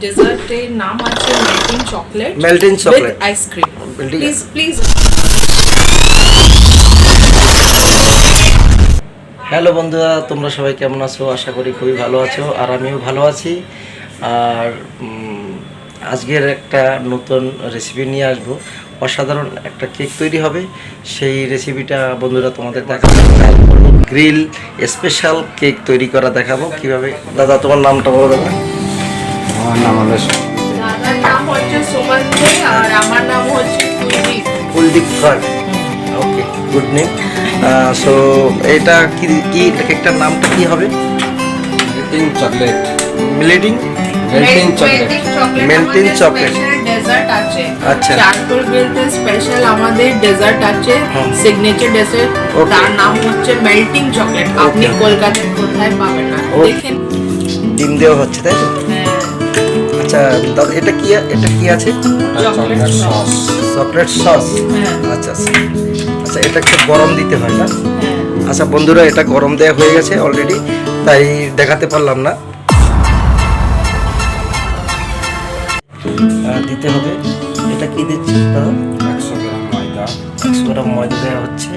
ডেজার্টের নাম আছে melting chocolate Melting chocolate. Ice cream Melting- please please hello বন্ধুরা তোমরা সবাই কেমন আছো? আশা করি খুবই ভালো আছো আর আমিও ভালো আছি। আর আজকের একটা নতুন রেসিপি নিয়ে আসব। অসাধারণ একটা কেক তৈরি হবে। সেই রেসিপিটা বন্ধুরা তোমাদের দেখাবো। গ্রিল স্পেশাল কেক তৈরি করা দেখাবো। কীভাবে দাদা তোমার নামটা বলো দাদা আমার নাম হলো দাদার নাম হচ্ছে সুমন্তে আর আমার নাম হচ্ছে কুলদীপ। কুলদীপ কর ওকে গুড নেম সো এটা কি কি কেকটার নামটা কি হবে? Melting chocolate melting melting chocolate Melting chocolate. Dessert আছে। আচ্ছা। চারকোল গ্রিলতে স্পেশাল আমাদের ডেজার্ট আছে সিগনেচার ডেজার্ট. তার নাম হচ্ছে মেল্টিং চকলেট আপনি কলকাতায় কোথায় পাবেন না? দেখেন ডিম দেওয়া হচ্ছে তাই তো? হ্যাঁ, আচ্ছা দাদা এটা কি এটা কি আছে? Chocolate sauce. হ্যাঁ, আচ্ছা আচ্ছা। আচ্ছা এটা একটু গরম দিতে হয় না? হ্যাঁ। আচ্ছা বন্ধুরা এটা গরম দেওয়া হয়ে গেছে অলরেডি তাই দেখাতে পারলাম না। দিতে হবে। এটা কি দিচ্ছি একশো গ্রাম ময়দা। একশো গ্রাম ময়দা দেওয়া হচ্ছে।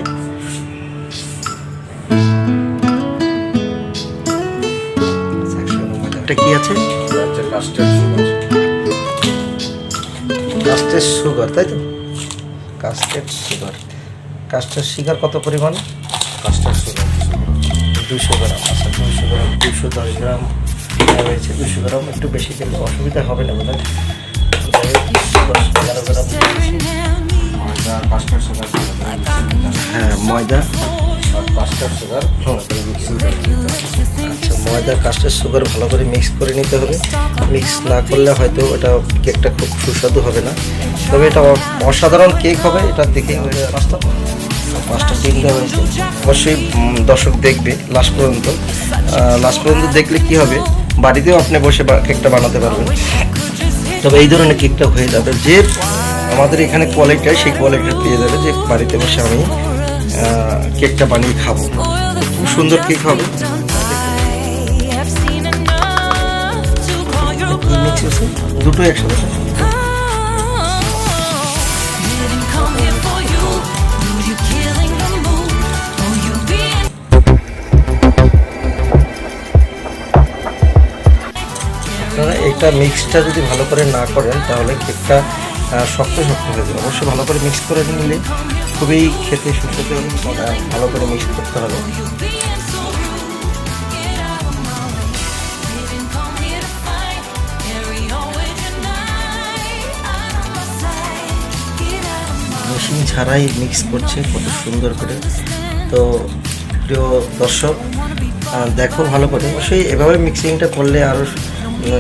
আচ্ছা, 100 গ্রাম ময়দা। এটা কি আছে? এটা কাস্টার্ড সুগার। তাই তো? Custard sugar. কাস্টের সুগার কত পরিমাণ? কাস্টার্ড সুগার দুশো গ্রাম আচ্ছা দুশো গ্রাম দুশো দশ গ্রাম। হয়েছে দুশো গ্রাম একটু বেশি দিলে অসুবিধা হবে না বোধ হয় ময়দা। কাস্টার্ড আর কাস্টার্ড সুগার ভালো করে। আচ্ছা ময়দা কাস্টের সুগার ভালো করে মিক্স করে নিতে হবে। মিক্স না করলে হয়তো ওটা কেকটা খুব সুস্বাদু হবে না। তবে এটা অসাধারণ কেক হবে এটা দেখে পাঁচটা পাঁচটা দেওয়া হয়েছে অবশ্যই দর্শক দেখবে লাস্ট পর্যন্ত। লাস্ট পর্যন্ত দেখলে কি হবে? বাড়িতেও আপনি বসে কেকটা বানাতে পারবেন। তবে এই ধরনের কেকটা হয়ে যাবে। যে আমাদের এখানে কোয়ালিটি সেই কোয়ালিটি পেয়ে যাবে যে বাড়িতে বসে আমি কেকটা বানিয়ে খাব। খুব সুন্দর কেক হবে। দুটো একসাথে এটা মিক্সটা যদি ভালো করে না করেন, তাহলে কেকটা শক্ত শক্ত হয়ে যাবে। অবশ্যই ভালো করে মিক্স করে নিলে খুবই খেতে সুস্বাদু এবং ভালো করে মিক্স করতে হবে। মেশিন ছাড়াই মিক্স করছে, কত সুন্দর করে। তো প্রিয় দর্শক দেখো ভালো করে। অবশ্যই এভাবে মিক্সিংটা করলে আরও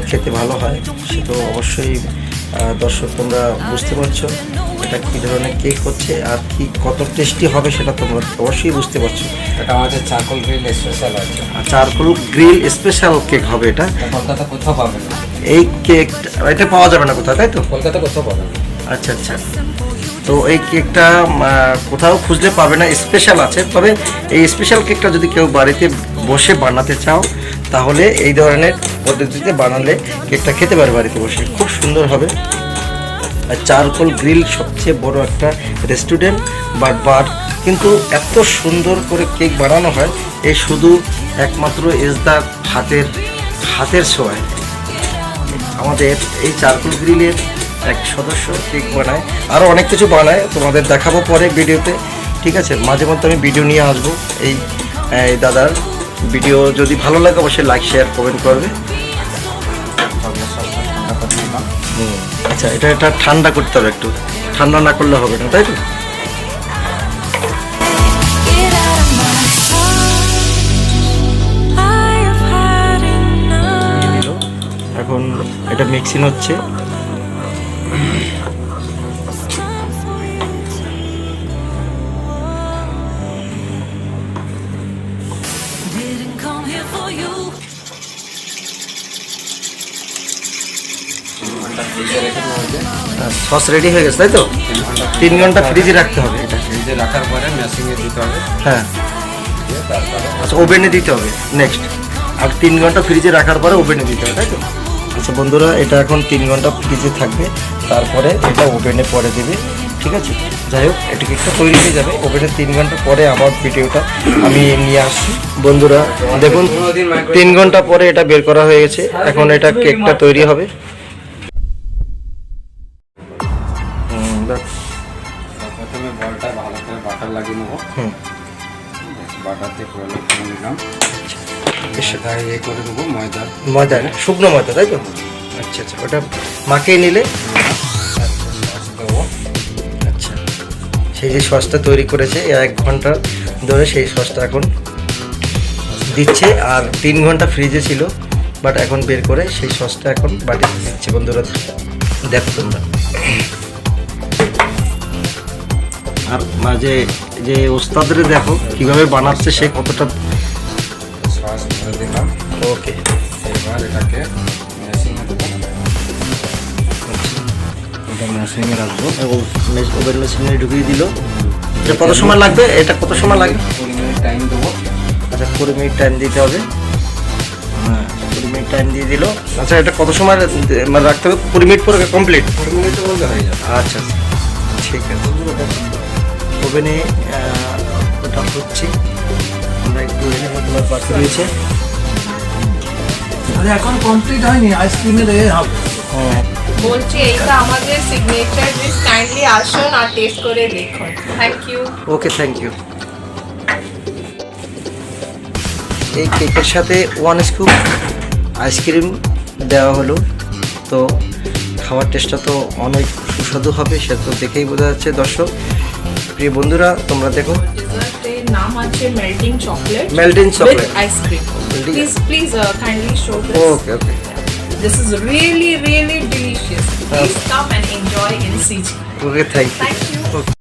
খেতে ভালো হয়। সে তো অবশ্যই দর্শক তোমরা বুঝতে পারছ। এটা কী ধরনের কেক হচ্ছে আর কি কত টেস্টি হবে সেটা তোমরা অবশ্যই বুঝতে পারছ। এটা আমাদের চারকোল গ্রিল স্পেশাল আছে। আর চারকোল গ্রিল স্পেশাল কেক হবে এটা। কলকাতা কোথাও পাবে না। এই কেক এটা পাওয়া যাবে না কোথাও তাই তো? কলকাতা কোথাও পাবে না। আচ্ছা আচ্ছা। তো এই কেকটা কোথাও খুঁজলে পাবে না স্পেশাল আছে। তবে এই স্পেশাল কেকটা যদি কেউ বাড়িতে বসে বানাতে চাও তাহলে এই ধরনের পদ্ধতিতে বানালে কেকটা খেতে পারে বাড়িতে বসে। খুব সুন্দর হবে। চারকোল গ্রিল সবচেয়ে বড় একটা রেস্টুরেন্ট, বা বার। কিন্তু এত সুন্দর করে কেক বানানো হয় এই শুধু একমাত্র এসদার হাতের হাতের ছোঁয়ায়। আমাদের এই চারকোল গ্রিলের এক সদস্য কেক বানায় আরও অনেক কিছু বানায়, তোমাদের দেখাবো পরে ভিডিওতে। ঠিক আছে, মাঝে মধ্যে আমি ভিডিও নিয়ে আসব। এই দাদার ভিডিও যদি ভালো লাগে, অবশ্যই লাইক শেয়ার কমেন্ট করবে। হুম, আচ্ছা এটা এটা ঠান্ডা করতে হবে একটু। ঠান্ডা না করলে হবে না তাই তো. এখন এটা মিক্সিং হচ্ছে। সস রেডি হয়ে গেছে তাই তো? তিন ঘণ্টা ফ্রিজে রাখতে হবে। এটা ফ্রিজে রাখার পরে মেশিনে দিতে হবে। হ্যাঁ। আচ্ছা ওভেনে দিতে হবে নেক্সট আর তিন ঘণ্টা ফ্রিজে রাখার পরে ওভেনে দিতে হবে তাই তো? আচ্ছা বন্ধুরা এটা এখন তিন ঘণ্টা ফ্রিজে থাকবে। তারপরে এটা ওভেনে পরে দেবে ঠিক আছে? যাই হোক এটা কেকটা তৈরি হয়ে যাবে। ওভেনে তিন ঘণ্টা পরে আবার ভিডিওটা আমি নিয়ে আসছি। বন্ধুরা দেখুন তিন ঘণ্টা পরে এটা বের করা হয়ে গেছে। এখন এটা কেকটা তৈরি হবে। নিলাম। সেটা ইয়ে করে দেবো ময়দা। ময়দা না শুকনো ময়দা তাই তো? আচ্ছা আচ্ছা ওটা মাখিয়ে নিলে? আচ্ছা সেই যে সসটা তৈরি করেছে এক ঘণ্টা ধরে সেই সসটা এখন দিচ্ছে আর তিন ঘণ্টা ফ্রিজে ছিল বাট এখন বের করে সেই সসটা এখন বাটি দিচ্ছে। বন্ধুরা দেখো তোমরা। আর মাঝে যে ওস্তাদের দেখো কীভাবে বানাচ্ছে সে কতটা সস ভরে দিলাম ওকে এবার এটাকে মেশিনে রাখব। ওভেন মেশিনে ঢুকিয়ে দিল। এটা কত সময় লাগবে? এটা কত সময় কুড়ি মিনিট টাইম দেবো। আচ্ছা কুড়ি মিনিট টাইম দিতে হবে। হ্যাঁ। কুড়ি মিনিট টাইম দিয়ে দিল। আচ্ছা এটা কত সময় মানে রাখতে হবে? কুড়ি মিনিট পরে কমপ্লিট কুড়ি মিনিটের মধ্যে হয়ে যাবে। আচ্ছা আচ্ছা। ঠিক আছে। ওভেনে ওটা হচ্ছে। আমরা একটু এনে তোমার বাকি রয়েছে। আরে এখন কমপ্লিট হয়নি আইসক্রিমের এ হবে। হ্যাঁ বলছি এইটা আমাদের সিগনেচার ডিশ কাইন্ডলি আসুন আর টেস্ট করে দেখুন। Thank you okay thank you এই কেকের সাথে ওয়ান স্কুপ আইসক্রিম দেওয়া হলো। তো খাওয়ার টেস্টটা তো অনেক সুস্বাদু হবে সেটা তো দেখেই বোঝা যাচ্ছে দর্শক। প্রিয় বন্ধুরা তোমরা দেখো ডেজার্টের নাম আছে melting chocolate Melting chocolate. With ice cream Melting- please please kindly show this okay okay This is really, really delicious. Please come and enjoy in CG. Okay thank you Thank you.